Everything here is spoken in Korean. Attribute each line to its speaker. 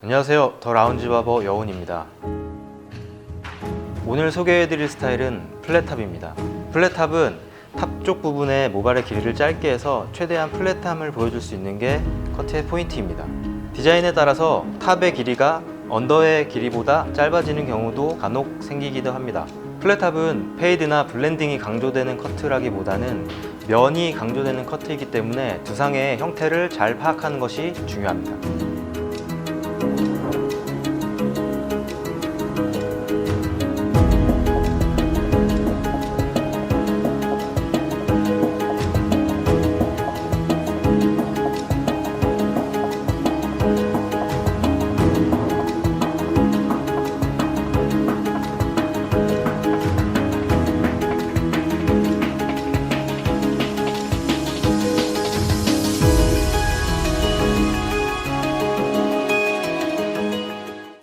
Speaker 1: 안녕하세요. 더 라운지 바버 여운입니다. 오늘 소개해드릴 스타일은 플랫탑입니다. 플랫탑은 탑 쪽 부분에 모발의 길이를 짧게 해서 최대한 플랫함을 보여줄 수 있는 게 커트의 포인트입니다. 디자인에 따라서 탑의 길이가 언더의 길이보다 짧아지는 경우도 간혹 생기기도 합니다. 플랫탑은 페이드나 블렌딩이 강조되는 커트라기보다는 면이 강조되는 커트이기 때문에 두상의 형태를 잘 파악하는 것이 중요합니다. Thank you.